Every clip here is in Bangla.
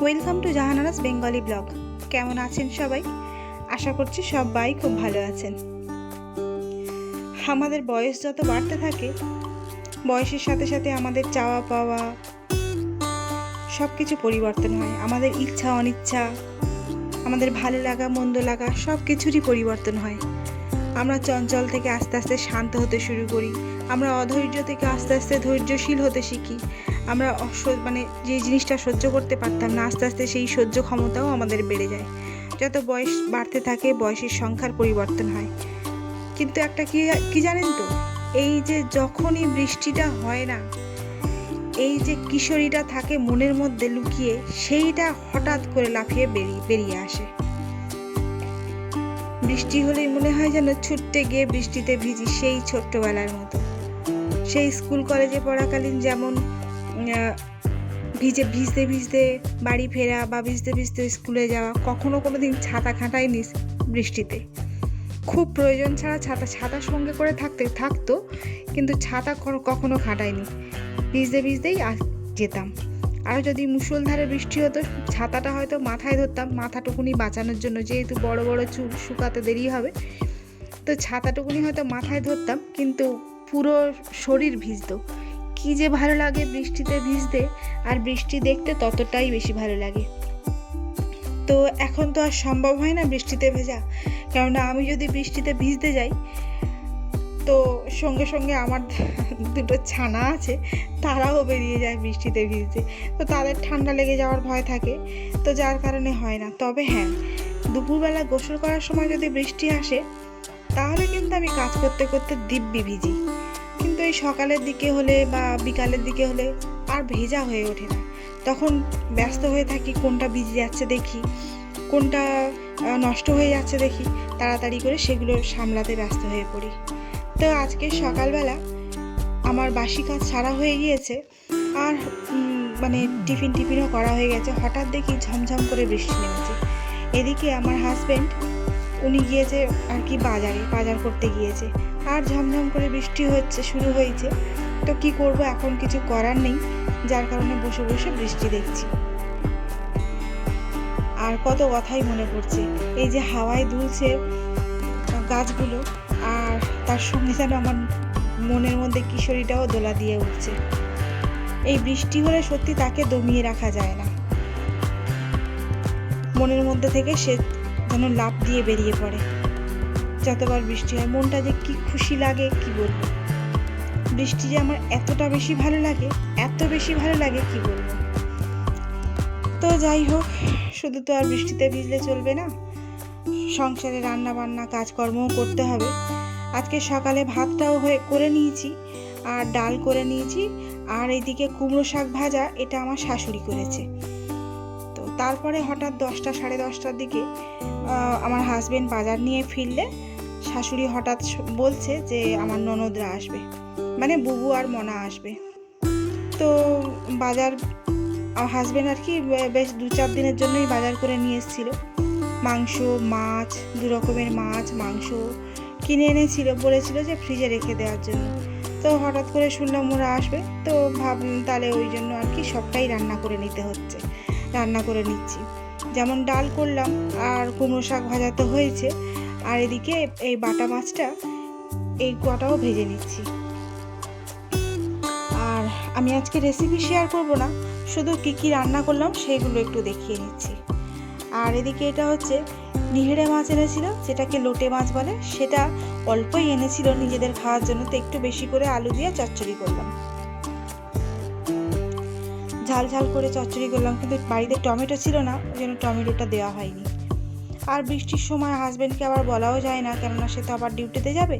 Welcome to Jahanara's Bengali blog. কেমন আছেন সবাই? আশা করছি সবাই খুব ভালো আছেন। আমাদের বয়স যত বাড়তে থাকে, বয়সের সাথে সাথে আমাদের চাওয়া পাওয়া সব কিছু পরিবর্তন হয়। আমাদের ইচ্ছা, অনিচ্ছা, আমাদের ভালো লাগা, মন্দ লাগা সব কিছুরই পরিবর্তন হয়। আমরা চঞ্চল থেকে আস্তে আস্তে শান্ত হতে শুরু করি। আমরা অধৈর্য থেকে আস্তে আস্তে ধৈর্যশীল হতে শিখি। আমরা মানে যে জিনিসটা সহ্য করতে পারতাম না, আস্তে আস্তে সেই সহ্য ক্ষমতাও আমাদের বেড়ে যায়। যত বয়স বাড়তে থাকে, বয়সের সংখ্যার পরিবর্তন হয়। কিন্তু একটা কি কি জানেন তো? এই যে যখনই বৃষ্টিটা হয় না, এই যে কিশোরীটা থাকে মনের মধ্যে লুকিয়ে, সেইটা হঠাৎ করে লাফিয়ে বেরিয়ে বেরিয়ে আসে। বৃষ্টি হলেই মনে হয় যেন ছুটতে গিয়ে বৃষ্টিতে ভিজি সেই ছোট্টবেলার মতো। সেই স্কুল কলেজে পড়াকালীন যেমন ভিজে ভিজতে ভিজতে বাড়ি ফেরা বা ভিজতে ভিজতে স্কুলে যাওয়া, কখনো কোনো দিন ছাতা খাটাইনি বৃষ্টিতে। খুব প্রয়োজন ছাড়া ছাতা ছাতা সঙ্গে করে থাকতে, থাকতো, কিন্তু ছাতা কখনো খাটাইনি। ভিজতে ভিজতেই যেতাম। আর যদি মুষলধারে বৃষ্টি হতো, ছাতাটা হয়তো মাথায় ধরতাম, মাথাটুকুনি বাঁচানোর জন্য, যেহেতু বড় বড় চুল শুকাতে দেরি হবে, তো ছাতাটুকুনি হয়তো মাথায় ধরতাম, কিন্তু পুরো শরীর ভিজতো। কি যে ভালো লাগে বৃষ্টিতে ভিজতে, আর বৃষ্টি দেখতে ততটাই বেশি ভালো লাগে। তো এখন তো আর সম্ভব হয় না বৃষ্টিতে ভেজা, কেননা আমি যদি বৃষ্টিতে ভিজতে যাই, তো সঙ্গে সঙ্গে আমার দুটো ছানা আছে, তারাও বেরিয়ে যায় বৃষ্টিতে ভিজতে। তো তাদের ঠান্ডা লেগে যাওয়ার ভয় থাকে, তো যার কারণে হয় না। তবে হ্যাঁ দুপুরবেলা গোসল করার সময় যদি বৃষ্টি আসে, তাহলে কিন্তু আমি কাজ করতে করতে দিব্যি ভিজি। কিন্তু এই সকালের দিকে হলে বা বিকালের দিকে হলে আর ভেজা হয়ে ওঠে না। তখন ব্যস্ত হয়ে থাকি, কোনটা ভিজে যাচ্ছে দেখি, কোনটা নষ্ট হয়ে যাচ্ছে দেখি, তাড়াতাড়ি করে সেগুলো সামলাতে ব্যস্ত হয়ে পড়ি। তো আজকে সকালবেলা আমার বাসি কাজ সারা হয়ে গিয়েছে আর মানে টিফিন টিফিনও করা হয়ে গেছে। হঠাৎ দেখি ঝমঝম করে বৃষ্টি নেমেছে। এদিকে আমার হাজব্যান্ড উনি গিয়েছে আর কি বাজারে, বাজার করতে গিয়েছে। আর ঝমঝম করে বৃষ্টি হচ্ছে, শুরু হয়েছে। তো কি করব, এখন কিছু করার নেই। যার কারণে বসে বসে বৃষ্টি দেখছি। আর কত কথাই মনে পড়ছে। এই যে হাওয়ায় দুলছে গাছগুলো, আর তার সঙ্গে যেন আমার মনের মধ্যে কিশোরীটাও দোলা দিয়ে উঠছে। এই বৃষ্টি হলে সত্যি তাকে দমিয়ে রাখা যায় না। মনের মধ্যে থেকে সে যেন লাফ দিয়ে বেরিয়ে পড়ে। যতবার বৃষ্টি হয়, মনটা যে কি খুশি লাগে, কি বলব? বৃষ্টি যে আমার এতটা বেশি ভালো লাগে, এত বেশি ভালো লাগে, কি বলব? তো যাই হোক, শুধু তো আর বৃষ্টিতে ভিজলে চলবে না। সংসারে রান্না বান্না কাজকর্মও করতে হবে। আজকে সকালে ভাতটাও হয়ে করে নিয়েছি, আর ডাল করে নিয়েছি, আর এইদিকে কুমড়ো শাক ভাজা, এটা আমার শাশুড়ি করেছে। তারপরে হঠাৎ দশটা, সাড়ে দশটার দিকে আমার হাজবেন্ড বাজার নিয়ে ফিরলে, শাশুড়ি হঠাৎ বলছে যে আমার ননদরা আসবে। মানে বুবু আর মনা আসবে। তো বাজার হাজবেন্ড আর কি বেশ দু চার দিনের জন্যই বাজার করে নিয়ে এসেছিল। মাংস, মাছ, দু রকমের মাছ, মাংস কিনে এনেছিল। বলেছিল যে ফ্রিজে রেখে দেওয়ার জন্য। তো হঠাৎ করে শুনলাম ওরা আসবে। তো ভাবলাম তাহলে ওই জন্য আর কি সবটাই রান্না করে নিতে হচ্ছে। রান্না করে নিচ্ছি। যেমন ডাল করলাম, আর কুমড়ো শাক ভাজা তো হয়েছে। আর এদিকে এই বাটা মাছটা, এই কটাও ভেজে নিচ্ছি। আর আমি আজকে রেসিপি শেয়ার করব না, শুধু কী কী রান্না করলাম সেইগুলো একটু দেখিয়ে নিচ্ছি। আর এদিকে এটা হচ্ছে নিহেড়ে মাছ এনেছিল, যেটাকে লোটে মাছ বলে। সেটা অল্পই এনেছিল, নিজেদের খাওয়ার জন্য। তো একটু বেশি করে আলু দিয়ে চচ্চড়ি করলাম। ঝাল ঝাল করে চচ্চড়ি করলাম, কিন্তু বাড়িতে টমেটো ছিল না, ওই জন্য টমেটোটা দেওয়া হয়নি। আর বৃষ্টির সময় হাজব্যান্ডকে আবার বলাও যায় না, কেননা সে তো আবার ডিউটিতে যাবে,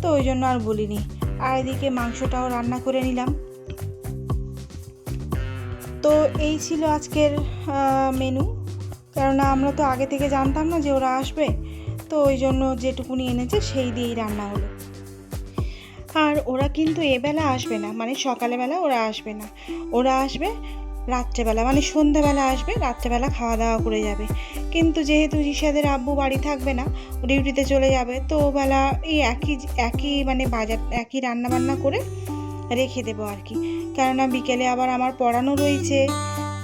তো ওই জন্য আর বলিনি। আর এদিকে মাংসটাও রান্না করে নিলাম। তো এই ছিল আজকের মেনু কেননা আমরা তো আগে থেকে জানতাম না যে ওরা আসবে, তো ওই জন্য যেটুকুনি এনেছে সেই দিয়েই রান্না হলো। আর ওরা কিন্তু এবেলা আসবে না মানে সকালবেলা ওরা আসবে না। ওরা আসবে রাত্রেবেলা মানে সন্ধ্যাবেলা আসবে, রাত্রেবেলা খাওয়া দাওয়া করে যাবে। কিন্তু যেহেতু রিসাদের আব্বু বাড়ি থাকবে না ডিউটিতে চলে যাবে, তো বেলা এই একই একই মানে বাজার, একই রান্না বান্না করে রেখে দেবো আর কি। কেননা বিকেলে আবার আমার পড়ানো রয়েছে,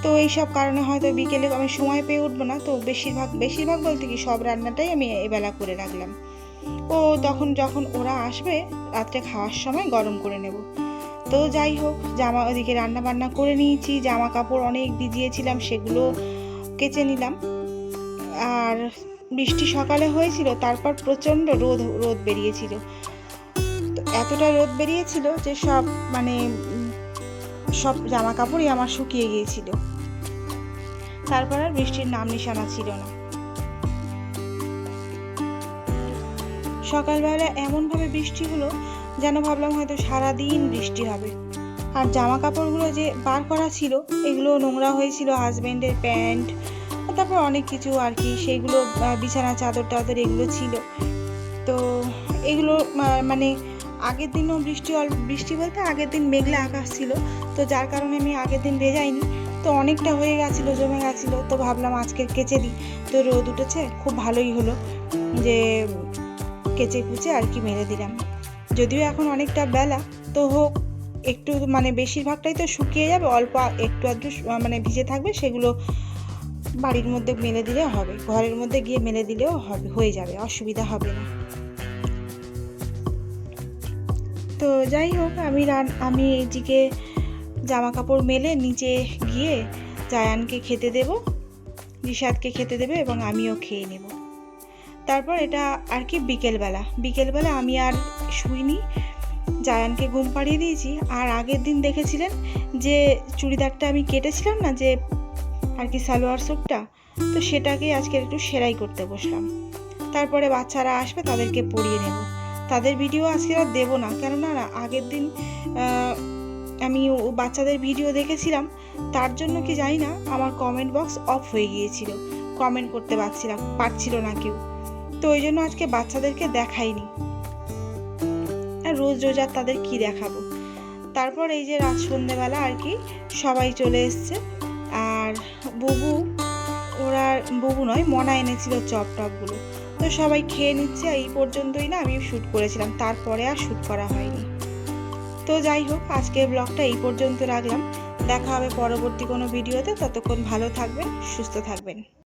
তো এইসব কারণে হয়তো বিকেলে আমি সময় পেয়ে উঠবো না, তো বেশিরভাগ বেশিরভাগ বলতে কি সব রান্নাটাই আমি এবেলা করে রাখলাম। ও তখন যখন ওরা আসবে, রাত্রে খাওয়ার সময় গরম করে নেব। তো যাই হোক, জামা ওদিকে রান্না বান্না করে নিয়েছি জামা কাপড় অনেক ভিজিয়েছিলাম, সেগুলো কেচে নিলাম। আর বৃষ্টি সকালে হয়েছিল, তারপর প্রচণ্ড রোদ রোদ বেরিয়েছিল। তো এতটা রোদ বেরিয়েছিল যে সব মানে সব জামা কাপড়ই আমার শুকিয়ে গিয়েছিল। তারপর আর বৃষ্টির নাম নিশানা ছিল না। সকালবেলা এমনভাবে বৃষ্টি হলো যেন ভাবলাম হয়তো সারাদিন বৃষ্টি হবে। আর জামা কাপড়গুলো যে বার করা ছিল এগুলো নোংরা হয়েছিল হাজবেন্ডের প্যান্ট তারপর অনেক কিছু আর কি আহ, বিছানা চাদর টাদর এগুলো ছিল। তো এগুলো মানে আগের দিনও বৃষ্টি অল্প বৃষ্টি বলতে আগের দিন মেঘলা আকাশ ছিল তো যার কারণে আমি আগের দিন ভেজাইনি তো অনেকটা হয়ে গেছিল জমে গেছিল তো ভাবলাম আজকে কেচে দিই। তো রোদ উঠেছে খুব ভালোই হলো যে কেচে কুচে আর কি মেরে দিলাম। যদিও এখন অনেকটা বেলা, তো হোক, একটু মানে বেশিরভাগটাই তো শুকিয়ে যাবে, অল্প একটু আধটু মানে ভিজে থাকবে, সেগুলো বাড়ির মধ্যে মেলে দিলেও হবে, ঘরের মধ্যে গিয়ে মেলে দিলেও হবে, হয়ে যাবে, অসুবিধা হবে না। তো যাই হোক, আমি রান আমি এইদিকে জামা কাপড় মেলে নিচে গিয়ে জায়ানকে খেতে দেব নিষাদকে খেতে দেবে এবং আমিও খেয়ে নেব। তারপর এটা আর কি বিকেলবেলা। বিকেলবেলা আমি আর শুইনি, জায়ানকে ঘুম পাড়িয়ে দিয়েছি। আর আগের দিন দেখেছিলেন যে চুড়িদারটা আমি কেটেছিলাম না, যে আর কি সালোয়ার স্যুটটা তো সেটাকেই আজকে একটু সেলাই করতে বসলাম। তারপরে বাচ্চারা আসবে, তাদেরকে পরিয়ে নেব। তাদের ভিডিও আজকে আর দেবো না, কেননা আগের দিন আমি ও বাচ্চাদের ভিডিও দেখেছিলাম, তার জন্য কি জানি না, আমার কমেন্ট বক্স অফ হয়ে গিয়েছিল। কমেন্ট করতে পারছিলাম, পারছিল না কেউ। তো ওই জন্য আজকে বাচ্চাদেরকে দেখাইনি। আর রোজ রোজ আর তাদের কি দেখাবো? তারপর এই যে রাত সন্ধেবেলা আর কি সবাই চলে এসছে। আর বুবু, ওরা বুবু নয়, মনা এনেছিল চপ টপগুলো। তো সবাই খেয়ে নিচ্ছে এই পর্যন্তই না আমি শ্যুট করেছিলাম। তারপরে আর শ্যুট করা হয়নি। তো যাই হোক আজকে ব্লগটা এই পর্যন্ত রাখলাম। দেখা হবে পরবর্তী কোনো ভিডিওতে। ততক্ষণ ভালো থাকবেন, সুস্থ থাকবেন।